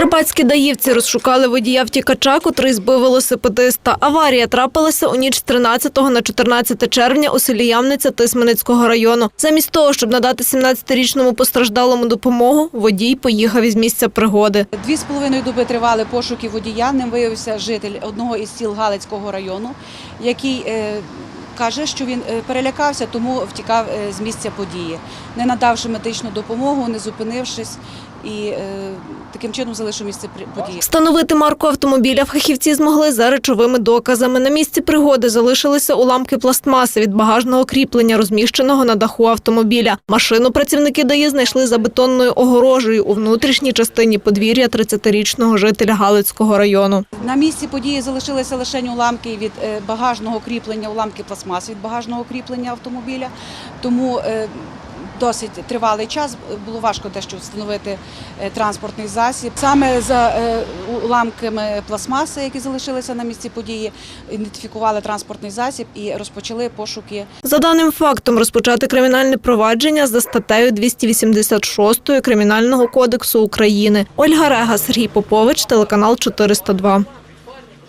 Закарпатські даївці розшукали водія втікача, котрий збив велосипедиста. Аварія трапилася у ніч з 13 на 14 червня у селі Ямниця Тисменицького району. Замість того, щоб надати 17-річному постраждалому допомогу, водій поїхав із місця пригоди. Дві з половиною доби тривали пошуки водія. Ним виявився житель одного із сіл Галицького району, який е, каже, що він е, перелякався, тому втікав е, з місця події, не надавши медичну допомогу, не зупинившись і таким чином залишив місце події. Встановити марку автомобіля фахівці змогли за речовими доказами. На місці пригоди залишилися уламки пластмаси від багажного кріплення, розміщеного на даху автомобіля. Машину працівники ДАІ знайшли за бетонною огорожею у внутрішній частині подвір'я 30-річного жителя Галицького району. На місці події залишилися лише уламки від е, багажного кріплення, уламки пластмаси від багажного кріплення автомобіля. Тому е, досить тривалий час було важко дещо встановити е, транспортний засіб. Саме за е, уламками пластмаси, які залишилися на місці події, ідентифікували транспортний засіб і розпочали пошуки За даним фактом розпочати кримінальне провадження за статтею 286 Кримінального кодексу України. Ольга Рега, Сергій Попович, телеканал 402.